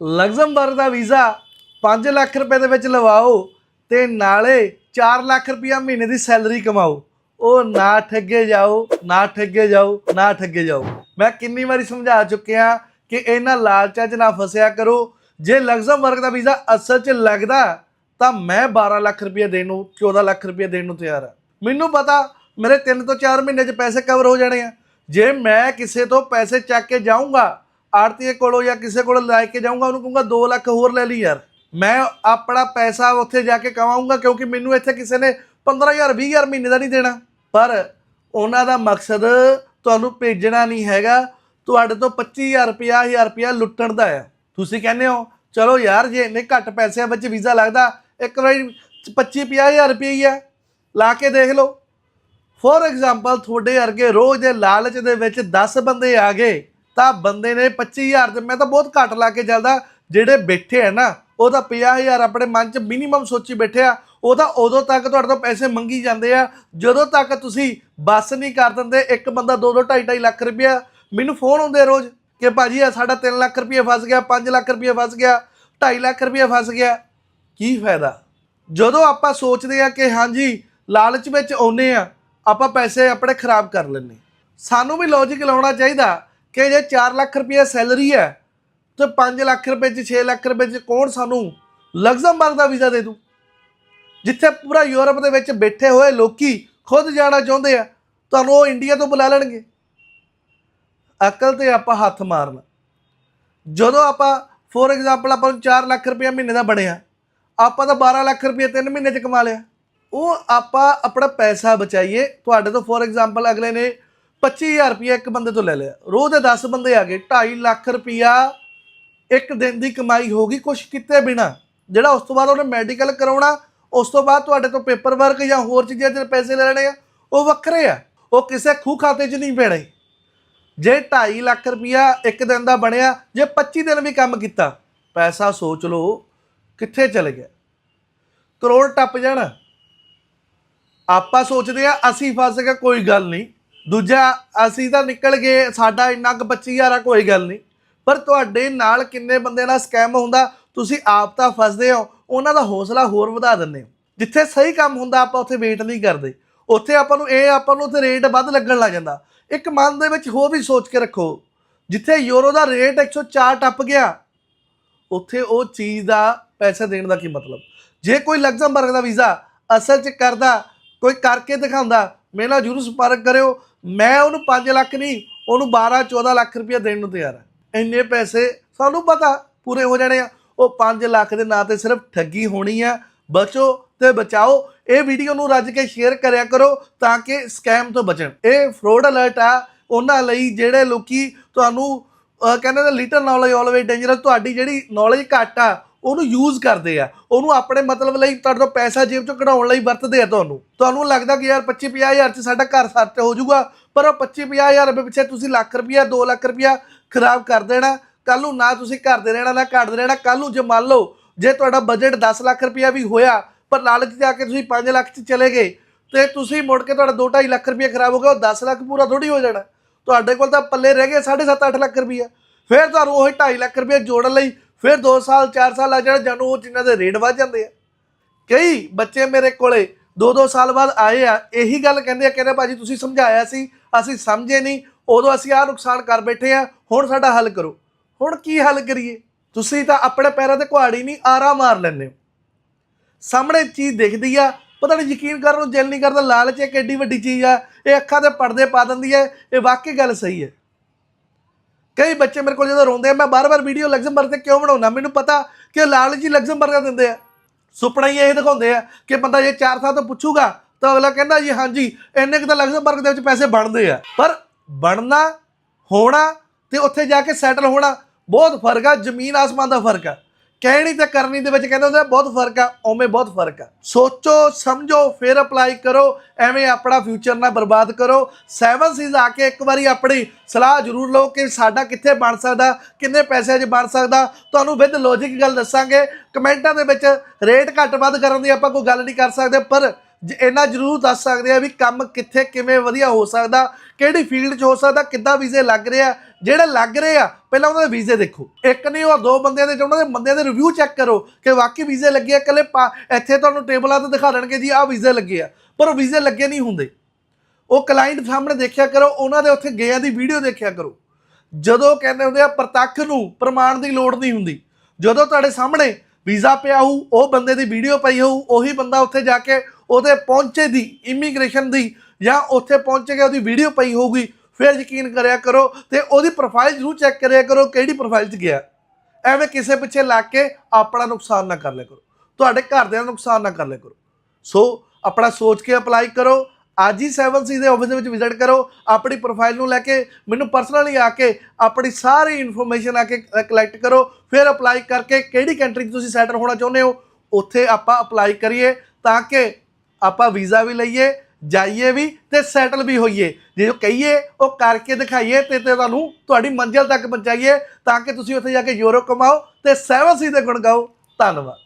ਲਗਜ਼ਮਬਰਗ ਦਾ visa 5 lakh ਰੁਪਏ ਦੇ ਵਿੱਚ ਲਵਾਓ ਤੇ ਨਾਲੇ 4 ਲੱਖ ਰੁਪਇਆ ਮਹੀਨੇ ਦੀ ਸੈਲਰੀ ਕਮਾਓ। ਉਹ ਨਾ ਠੱਗੇ ਜਾਓ, ਨਾ ਠੱਗੇ ਜਾਓ, ਨਾ ਠੱਗੇ ਜਾਓ। ਮੈਂ ਕਿੰਨੀ ਵਾਰੀ ਸਮਝਾ ਚੁੱਕਿਆ ਕਿ ਇਹਨਾਂ ਲਾਲਚਾਂ 'ਚ ਨਾ ਫਸਿਆ ਕਰੋ। ਜੇ ਲਗਜ਼ਮਬਰਗ ਦਾ ਵੀਜ਼ਾ ਅਸਲ 'ਚ ਲੱਗਦਾ ਤਾਂ ਮੈਂ 12 ਲੱਖ ਰੁਪਏ ਦੇਣ ਨੂੰ 14 ਲੱਖ ਰੁਪਏ ਦੇਣ ਨੂੰ ਤਿਆਰ ਆ ਮੈਨੂੰ ਪਤਾ ਮੇਰੇ 3 ਤੋਂ 4 ਮਹੀਨੇ 'ਚ ਪੈਸੇ ਕਵਰ ਹੋ ਜਾਣੇ ਆ। ਜੇ ਮੈਂ ਕਿਸੇ ਤੋਂ ਪੈਸੇ ਚੱਕ ਕੇ ਜਾਊਂਗਾ ਆੜਤੀਏ ਕੋਲੋਂ ਜਾਂ ਕਿਸੇ ਕੋਲੋਂ ਲੈ ਕੇ ਜਾਊਂਗਾ, ਉਹਨੂੰ ਕਹੂੰਗਾ 2 ਲੱਖ ਹੋਰ ਲੈ ਲਈ ਯਾਰ। ਮੈਂ ਆਪਣਾ ਪੈਸਾ ਉੱਥੇ ਜਾ ਕੇ ਕਮਾਊਂਗਾ ਕਿਉਂਕਿ ਮੈਨੂੰ ਇੱਥੇ ਕਿਸੇ ਨੇ 15000 20000 ਮਹੀਨੇ ਦਾ ਨਹੀਂ ਦੇਣਾ। ਪਰ ਉਹਨਾਂ ਦਾ ਮਕਸਦ ਤੁਹਾਨੂੰ ਭੇਜਣਾ ਨਹੀਂ ਹੈਗਾ। ਤੁਹਾਡੇ ਤੋਂ 25000 50000 ਰੁਪਇਆ ਲੁੱਟਣ ਦਾ ਆ। ਤੁਸੀਂ ਕਹਿੰਦੇ ਹੋ, ਚਲੋ ਯਾਰ, ਜੇ ਇੰਨੇ ਘੱਟ ਪੈਸਿਆਂ ਵਿੱਚ ਵੀਜ਼ਾ ਲੱਗਦਾ, ਇੱਕ ਵਾਰੀ 25 50000 ਰੁਪਏ ਹੀ ਆ। ਲਾ ਕੇ ਦੇਖ ਲਓ। ਫੋਰ ਐਗਜ਼ਾਮਪਲ ਤੁਹਾਡੇ ਅਰਗੇ ਰੋਜ਼ ਦੇ ਲਾਲਚ ਦੇ ਵਿੱਚ 10 ਬੰਦੇ ਆ ਗਏ। ਤਾਂ ਬੰਦੇ ਨੇ 25000 ਤੇ ਮੈਂ ਤਾਂ ਬਹੁਤ ਘੱਟ ਲਾ ਕੇ ਚੱਲਦਾ। ਜਿਹੜੇ ਬੈਠੇ ਆ ਨਾ, ਉਹ ਤਾਂ 50000 ਆਪਣੇ ਮਨ 'ਚ ਮਿਨੀਮਮ ਸੋਚੀ ਬੈਠੇ ਆ। ਉਹ ਤਾਂ ਉਦੋਂ ਤੱਕ ਤੁਹਾਡੇ ਤੋਂ ਪੈਸੇ ਮੰਗੀ ਜਾਂਦੇ ਆ। ਜਦੋਂ ਤੱਕ ਤੁਸੀਂ ਬੱਸ ਨਹੀਂ ਕਰ ਦਿੰਦੇ, ਇੱਕ ਬੰਦਾ 2 2 2.5 2.5 ਲੱਖ ਰੁਪਇਆ। ਮੈਨੂੰ ਫੋਨ ਆਉਂਦੇ ਰੋਜ਼ ਕਿ ਭਾਜੀ ਆ ਸਾਡਾ 3 ਲੱਖ ਰੁਪਇਆ ਫਸ ਗਿਆ 5 ਲੱਖ ਰੁਪਇਆ ਫਸ ਗਿਆ 2.5 ਲੱਖ ਰੁਪਇਆ ਫਸ ਗਿਆ। ਕੀ ਫਾਇਦਾ? ਜਦੋਂ ਆਪਾਂ ਸੋਚਦੇ ਆ ਕਿ ਹਾਂਜੀ, ਲਾਲਚ ਵਿੱਚ ਆਉਨੇ ਆ, ਆਪਾਂ ਪੈਸੇ ਆਪਣੇ ਖਰਾਬ ਕਰ ਲੈਂਦੇ। ਸਾਨੂੰ ਵੀ ਲੌਜੀਕ ਲਾਉਣਾ ਚਾਹੀਦਾ। ਕਿ ਜੇ 4 ਲੱਖ ਰੁਪਏ ਸੈਲਰੀ ਹੈ ਤੇ 5 ਲੱਖ ਰੁਪਏ ਚ 6 ਲੱਖ ਰੁਪਏ ਚ ਕੌਣ ਸਾਨੂੰ ਲਗਜ਼ਮਬਰਗ ਦਾ ਵੀਜ਼ਾ ਦੇ ਦੂ? ਜਿੱਥੇ ਪੂਰਾ ਯੂਰਪ ਦੇ ਵਿੱਚ ਬੈਠੇ ਹੋਏ ਲੋਕੀ ਖੁਦ ਜਾਣਾ ਚਾਹੁੰਦੇ ਆ, ਤੁਹਾਨੂੰ ਉਹ ਇੰਡੀਆ ਤੋਂ ਬੁਲਾ ਲੈਣਗੇ। ਅਕਲ ਤੇ ਆਪਾਂ ਹੱਥ ਮਾਰਨਾ। ਜਦੋਂ ਆਪਾਂ ਫੋਰ ਐਗਜ਼ਾਮਪਲ ਆਪਾਂ ਨੂੰ 4 ਲੱਖ ਰੁਪਏ ਮਹੀਨੇ ਦਾ ਬਣਿਆ, ਆਪਾਂ ਤਾਂ 12 ਲੱਖ ਰੁਪਏ 3 ਮਹੀਨੇ ਚ ਕਮਾ ਲਿਆ। ਉਹ ਆਪਾਂ ਆਪਣਾ ਪੈਸਾ ਬਚਾਈਏ। ਤੁਹਾਡੇ ਤੋਂ ਫੋਰ ਐਗਜ਼ਾਮਪਲ ਅਗਲੇ ਨੇ 25000 ਰੁਪਏ ਇੱਕ ਬੰਦੇ ਤੋਂ ਲੈ ਲਿਆ। ਰੋਜ਼ ਦੇ 10 ਬੰਦੇ ਆ ਗਏ 2.5 ਲੱਖ ਰੁਪਿਆ ਇੱਕ ਦਿਨ ਦੀ ਕਮਾਈ ਹੋ ਗਈ ਕੁਛ ਕਿਤੇ ਬਿਨਾ। ਜਿਹੜਾ ਉਸ ਤੋਂ ਬਾਅਦ ਉਹਨੇ ਮੈਡੀਕਲ ਕਰਾਉਣਾ, ਉਸ ਤੋਂ ਬਾਅਦ ਤੁਹਾਡੇ ਤੋਂ ਪੇਪਰ ਵਰਕ ਜਾਂ ਹੋਰ ਚੀਜ਼ਾਂ ਦੇ ਪੈਸੇ ਲੈਣੇ ਆ, ਉਹ ਵੱਖਰੇ ਆ। ਉਹ ਕਿਸੇ ਖੂਹ ਖਾਤੇ 'ਚ ਨਹੀਂ ਪੈਣੇ। ਜੇ 2.5 ਲੱਖ ਰੁਪਿਆ ਇੱਕ ਦਿਨ ਦਾ ਬਣਿਆ, ਜੇ 25 ਦਿਨ ਵੀ ਕੰਮ ਕੀਤਾ, ਪੈਸਾ ਸੋਚ ਲਓ ਕਿੱਥੇ ਚਲੇ ਗਿਆ। ਕਰੋੜ ਟੱਪ ਜਾਣਾ। ਆਪਾਂ ਸੋਚਦੇ ਆ, ਅਸੀਂ ਫਸ ਗਏ, ਕੋਈ ਗੱਲ ਨਹੀਂ। ਦੂਜਾ, ਅਸੀਂ ਤਾਂ ਨਿਕਲ ਗਏ, ਸਾਡਾ ਇੰਨਾ ਕੁ 25000 ਆ, ਕੋਈ ਗੱਲ ਨਹੀਂ। ਪਰ ਤੁਹਾਡੇ ਨਾਲ ਕਿੰਨੇ ਬੰਦੇ ਨਾਲ ਸਕੈਮ ਹੁੰਦਾ, ਤੁਸੀਂ ਆਪ ਤਾਂ ਫਸਦੇ ਹੋ, ਉਹਨਾਂ ਦਾ ਹੌਸਲਾ ਹੋਰ ਵਧਾ ਦਿੰਦੇ ਹੋ। ਜਿੱਥੇ ਸਹੀ ਕੰਮ ਹੁੰਦਾ, ਆਪਾਂ ਉੱਥੇ ਵੇਟ ਨਹੀਂ ਕਰਦੇ। ਉੱਥੇ ਆਪਾਂ ਨੂੰ ਇਹ, ਆਪਾਂ ਨੂੰ ਉੱਥੇ ਰੇਟ ਵੱਧ ਲੱਗਣ ਲੱਗ ਜਾਂਦਾ। ਇੱਕ ਮਨ ਦੇ ਵਿੱਚ ਹੋਰ ਵੀ ਸੋਚ ਕੇ ਰੱਖੋ। ਜਿੱਥੇ ਯੂਰੋ ਦਾ ਰੇਟ 104 ਟੱਪ ਗਿਆ, ਉੱਥੇ ਉਹ ਚੀਜ਼ ਦਾ ਪੈਸਾ ਦੇਣ ਦਾ ਕੀ ਮਤਲਬ? ਜੇ ਕੋਈ ਲਗਜ਼ਮਬਰਗ ਦਾ ਵੀਜ਼ਾ ਅਸਲ 'ਚ ਕਰਦਾ, ਕੋਈ ਕਰਕੇ ਦਿਖਾਉਂਦਾ ਮੇਰੇ ਨਾਲ ਜਰੂਰ ਸੰਪਰਕ ਕਰਿਓ ਮੈਂ ਉਹਨੂੰ 5 ਲੱਖ ਨਹੀਂ, ਉਹਨੂੰ 12 14 ਲੱਖ ਰੁਪਏ ਦੇਣ ਨੂੰ ਤਿਆਰ ਹਾਂ ਇੰਨੇ ਪੈਸੇ ਸਾਨੂੰ ਪਤਾ ਪੂਰੇ ਹੋ ਜਾਣੇ ਆ। ਉਹ 5 ਲੱਖ ਦੇ ਨਾਂ ਤੇ ਸਿਰਫ ਠੱਗੀ ਹੋਣੀ ਆ। ਬਚੋ ਤੇ ਬਚਾਓ। ਇਹ ਵੀਡੀਓ ਨੂੰ ਰੱਜ ਕੇ ਸ਼ੇਅਰ ਕਰਿਆ ਕਰੋ ਤਾਂ ਕਿ ਸਕੈਮ ਤੋਂ ਬਚਣ। ਇਹ ਫਰੋਡ ਅਲਰਟ ਆ। ਉਹਨਾਂ ਲਈ ਜਿਹੜੇ ਲੋਕੀ ਤੁਹਾਨੂੰ ਕਹਿੰਦੇ ਨੇ ਲਿਟਲ ਨੌਲੇਜ ਆਲਵੇਜ਼ ਡੇਂਜਰਸ ਤੁਹਾਡੀ ਜਿਹੜੀ ਨੌਲੇਜ ਘੱਟ ਆ ਉਹਨੂੰ ਯੂਜ਼ ਕਰਦੇ ਆ। ਉਹਨੂੰ ਆਪਣੇ ਮਤਲਬ ਲਈ ਤੁਹਾਡੇ ਤੋਂ ਪੈਸਾ ਜੇਬ ਚੋਂ ਕਢਾਉਣ ਲਈ ਵਰਤਦੇ ਆ ਤੁਹਾਨੂੰ। ਤੁਹਾਨੂੰ ਲੱਗਦਾ ਕਿ ਯਾਰ 25 50000 ਚ ਸਾਡਾ ਘਰ ਸੱਟ ਹੋ ਜਾਊਗਾ, ਪਰ ਉਹ 25 50000 ਰੁਪਏ ਪਿੱਛੇ ਤੁਸੀਂ ਲੱਖ ਰੁਪਇਆ 2 ਲੱਖ ਰੁਪਇਆ ਖਰਾਬ ਕਰ ਦੇਣਾ। ਕੱਲ ਨੂੰ ਨਾ ਤੁਸੀਂ ਘਰ ਦੇ ਰਹਿਣਾ, ਨਾ ਘੱਟ ਦੇ ਰਹਿਣਾ। ਕੱਲ ਨੂੰ ਜੇ ਮੰਨ ਲਓ, ਜੇ ਤੁਹਾਡਾ ਬਜਟ 10 ਲੱਖ ਰੁਪਇਆ ਵੀ ਹੋਇਆ, ਪਰ ਲਾਲਚ ਜਾ ਕੇ ਤੁਸੀਂ 5 ਲੱਖ ਚ ਚਲੇ ਗਏ, ਤੇ ਤੁਸੀਂ ਮੁੜ ਕੇ ਤੁਹਾਡਾ 2.5 ਲੱਖ ਰੁਪਇਆ ਖਰਾਬ ਹੋ ਗਿਆ, ਉਹ 10 ਲੱਖ ਪੂਰਾ ਥੋੜੀ ਹੋ ਜਾਣਾ। ਤੁਹਾਡੇ ਕੋਲ ਤਾਂ ਪੱਲੇ ਰਹਿ ਗਏ 7.5 8 ਲੱਖ ਰੁਪਇਆ ਫਿਰ ਤੁਹਾਨੂੰ ਉਹ 2.5 ਲੱਖ ਰੁਪਇਆ ਜੋੜਨ ਲਈ ਫਿਰ 2 ਸਾਲ 4 ਸਾਲ ਲੱਗ ਜਾਣ, ਜਾਨੂੰ ਉਹ ਜਿਨ੍ਹਾਂ ਦੇ ਰੇਟ ਵੱਧ ਜਾਂਦੇ ਆ। ਕਈ ਬੱਚੇ ਮੇਰੇ ਕੋਲੇ 2-2 ਸਾਲ ਬਾਅਦ ਆਏ ਆ, ਇਹੀ ਗੱਲ ਕਹਿੰਦੇ ਆ, ਕਹਿੰਦੇ ਭਾਜੀ, ਤੁਸੀਂ ਸਮਝਾਇਆ ਸੀ, ਅਸੀਂ ਸਮਝੇ ਨਹੀਂ, ਉਦੋਂ ਅਸੀਂ ਆਹ ਨੁਕਸਾਨ ਕਰ ਬੈਠੇ ਆ, ਹੁਣ ਸਾਡਾ ਹੱਲ ਕਰੋ। ਹੁਣ ਕੀ ਹੱਲ ਕਰੀਏ? ਤੁਸੀਂ ਤਾਂ ਆਪਣੇ ਪੈਰਾਂ ਤੇ ਕੁਹਾੜੀ ਨਹੀਂ, ਆਰਾ ਮਾਰ ਲੈਂਦੇ ਹੋ। ਸਾਹਮਣੇ ਚੀਜ਼ ਦਿਖਦੀ ਆ, ਪਤਾ ਨਹੀਂ ਯਕੀਨ ਕਰਨ ਨੂੰ ਦਿਲ ਨਹੀਂ ਕਰਦਾ, ਲਾਲਚ ਇੱਕ ਐਡੀ ਵੱਡੀ ਚੀਜ਼ ਆ, ਇਹ ਅੱਖਾਂ ਤੇ ਪਰਦੇ ਪਾ ਦਿੰਦੀ ਹੈ, ਇਹ ਵਾਕਈ ਗੱਲ ਸਹੀ ਹੈ। ਕਈ ਬੱਚੇ ਮੇਰੇ ਕੋਲ ਜਦੋਂ ਰੋਂਦੇ ਆ, ਮੈਂ ਬਾਰ-ਬਾਰ ਵੀਡੀਓ ਲਗਜ਼ਮਬਰਗ ਤੇ ਕਿਉਂ ਬਣਾਉਣਾ ਮੈਨੂੰ ਪਤਾ ਕਿ ਲਾਲਚ ਹੀ ਲਗਜ਼ਮਬਰਗ ਦਾ ਦਿੰਦੇ ਆ। ਸੁਪਨਾ ਹੀ ਇਹ ਦਿਖਾਉਂਦੇ ਆ ਕਿ ਬੰਦਾ ਜੇ ਚਾਰ ਸਾਲ ਤੋਂ ਪੁੱਛੂਗਾ, ਤਾਂ ਅਗਲਾ ਕਹਿੰਦਾ ਜੀ, ਹਾਂਜੀ, ਇੰਨੇ ਕੁ ਤਾਂ ਲਗਜ਼ਮਬਰਗ ਦੇ ਵਿੱਚ ਪੈਸੇ ਬਣਦੇ ਆ। ਪਰ ਬਣਨਾ, ਹੋਣਾ ਤੇ ਉੱਥੇ ਜਾ ਕੇ ਸੈਟਲ ਹੋਣਾ, ਬਹੁਤ ਫ਼ਰਕ ਆ ਜ਼ਮੀਨ ਆਸਮਾਨ ਦਾ ਫ਼ਰਕ ਆ। ਕਹਿਣੀ ਤੇ ਕਰਨੀ ਦੇ ਵਿੱਚ ਕਹਿੰਦੇ ਹੁੰਦੇ, ਬਹੁਤ ਫ਼ਰਕ ਆ, ਉਵੇਂ ਬਹੁਤ ਫ਼ਰਕ ਆ। ਸੋਚੋ, ਸਮਝੋ, ਫਿਰ ਅਪਲਾਈ ਕਰੋ, ਐਵੇਂ ਆਪਣਾ ਫਿਊਚਰ ਨਾ ਬਰਬਾਦ ਕਰੋ। ਸੈਵਨ ਸੀਜ਼ ਆ ਕੇ ਇੱਕ ਵਾਰੀ ਆਪਣੀ ਸਲਾਹ ਜ਼ਰੂਰ ਲਓ ਕਿ ਸਾਡਾ ਕਿੱਥੇ ਬਣ ਸਕਦਾ, ਕਿੰਨੇ ਪੈਸਿਆਂ 'ਚ ਬਣ ਸਕਦਾ। ਤੁਹਾਨੂੰ ਵਿਦ ਲੌਜੀਕ ਗੱਲ ਦੱਸਾਂਗੇ। ਕਮੈਂਟਾਂ ਦੇ ਵਿੱਚ ਰੇਟ ਘੱਟ ਵੱਧ ਕਰਨ ਦੀ ਆਪਾਂ ਕੋਈ ਗੱਲ ਨਹੀਂ ਕਰ ਸਕਦੇ, ਪਰ ਜ- ਇੰਨਾ ਜ਼ਰੂਰ ਦੱਸ ਸਕਦੇ ਆ ਵੀ ਕੰਮ ਕਿੱਥੇ ਕਿਵੇਂ ਵਧੀਆ ਹੋ ਸਕਦਾ, ਕਿਹੜੀ ਫੀਲਡ 'ਚ ਹੋ ਸਕਦਾ, ਕਿੱਦਾਂ ਵੀਜ਼ੇ ਲੱਗ ਰਹੇ ਆ। ਜਿਹੜੇ ਲੱਗ ਰਹੇ ਆ, ਪਹਿਲਾਂ ਉਹਨਾਂ ਦੇ ਵੀਜ਼ੇ ਦੇਖੋ। ਇੱਕ ਨਹੀਂ, ਉਹ ਦੋ ਬੰਦਿਆਂ ਦੇ ਉਹਨਾਂ ਦੇ ਬੰਦਿਆਂ ਦੇ ਰਿਵਿਊ ਚੈੱਕ ਕਰੋ ਕਿ ਵਾਕਈ ਵੀਜ਼ੇ ਲੱਗੇ ਆ, ਇਕੱਲੇ ਪਾ- ਇੱਥੇ ਤੁਹਾਨੂੰ ਟੇਬਲਾਂ ਤੇ ਦਿਖਾ ਦੇਣਗੇ ਜੀ, ਆਹ ਵੀਜ਼ੇ ਲੱਗੇ ਆ। ਪਰ ਉਹ ਵੀਜ਼ੇ ਲੱਗੇ ਨਹੀਂ ਹੁੰਦੇ। ਉਹ ਕਲਾਇੰਟ ਸਾਹਮਣੇ ਦੇਖਿਆ ਕਰੋ, ਉਹਨਾਂ ਦੇ ਉੱਥੇ ਗਿਆਂ ਦੀ ਵੀਡੀਓ ਦੇਖਿਆ ਕਰੋ। ਜਦੋਂ ਕਹਿੰਦੇ ਹੁੰਦੇ ਆ, ਪ੍ਰਤੱਖ ਨੂੰ ਪ੍ਰਮਾਣ ਦੀ ਲੋੜ ਨਹੀਂ ਹੁੰਦੀ। ਜਦੋਂ ਤੁਹਾਡੇ ਸਾਹਮਣੇ ਵੀਜ਼ਾ ਪਿਆ ਹੋਊ, ਉਹ ਬੰਦੇ ਦੀ ਵੀਡੀਓ ਪਈ ਹੋਊ, ਉਹੀ ਬੰਦਾ ਉੱਥੇ ਜਾ ਕੇ ਉਹਦੇ ਪਹੁੰਚੇ ਦੀ ਇਮੀਗ੍ਰੇਸ਼ਨ ਦੀ, ਜਾਂ ਉੱਥੇ ਪਹੁੰਚ ਕੇ ਉਹਦੀ ਵੀਡੀਓ ਪਈ ਹੋਊਗੀ, ਫਿਰ ਯਕੀਨ ਕਰਿਆ ਕਰੋ ਤੇ ਉਹਦੀ ਪ੍ਰੋਫਾਈਲ ਜ਼ਰੂਰ ਚੈੱਕ ਕਰਿਆ ਕਰੋ ਕਿਹੜੀ ਪ੍ਰੋਫਾਈਲ 'ਚ ਗਿਆ। ਐਵੇਂ ਕਿਸੇ ਪਿੱਛੇ ਲੱਗ ਕੇ ਆਪਣਾ ਨੁਕਸਾਨ ਨਾ ਕਰ ਲਿਆ ਕਰੋ। ਤੁਹਾਡੇ ਘਰਦਿਆਂ ਦਾ ਨੁਕਸਾਨ ਨਾ ਕਰ ਲਿਆ ਕਰੋ। ਸੋ, ਆਪਣਾ ਸੋਚ ਕੇ ਅਪਲਾਈ ਕਰੋ, ਅੱਜ ਹੀ 7C ਦੇ ਆਫਿਸ ਦੇ ਵਿੱਚ ਵਿਜ਼ਿਟ ਕਰੋ, ਆਪਣੀ ਪ੍ਰੋਫਾਈਲ ਨੂੰ ਲੈ ਕੇ, ਮੈਨੂੰ ਪਰਸਨਲੀ ਆ ਕੇ, ਆਪਣੀ ਸਾਰੀ ਇਨਫੋਰਮੇਸ਼ਨ ਆ ਕੇ ਕਲੈਕਟ ਕਰੋ, ਫਿਰ ਅਪਲਾਈ ਕਰਕੇ ਕਿਹੜੀ ਕੰਟਰੀ 'ਚ ਤੁਸੀਂ ਸੈਟਲ ਹੋਣਾ ਚਾਹੁੰਦੇ ਹੋ, ਉੱਥੇ ਆਪਾਂ ਅਪਲਾਈ ਕਰੀਏ, ਤਾਂ ਕਿ ਆਪਾਂ ਵੀਜ਼ਾ ਵੀ ਲਈਏ, ਜਾਈਏ ਵੀ ਤੇ ਸੈਟਲ ਵੀ ਹੋਈਏ। ਜੇ ਉਹ ਕਹੀਏ, ਉਹ ਕਰਕੇ ਦਿਖਾਈਏ ਤੇ ਤੇ ਤੁਹਾਨੂੰ ਤੁਹਾਡੀ ਮੰਜ਼ਿਲ ਤੱਕ ਪਹੁੰਚਾਈਏ ਤਾਂ ਕਿ ਤੁਸੀਂ ਉੱਥੇ ਜਾ ਕੇ ਯੂਰੋ ਕਮਾਓ ਤੇ 7C ਦੇ ਗੁਣ ਗਾਓ। ਧੰਨਵਾਦ।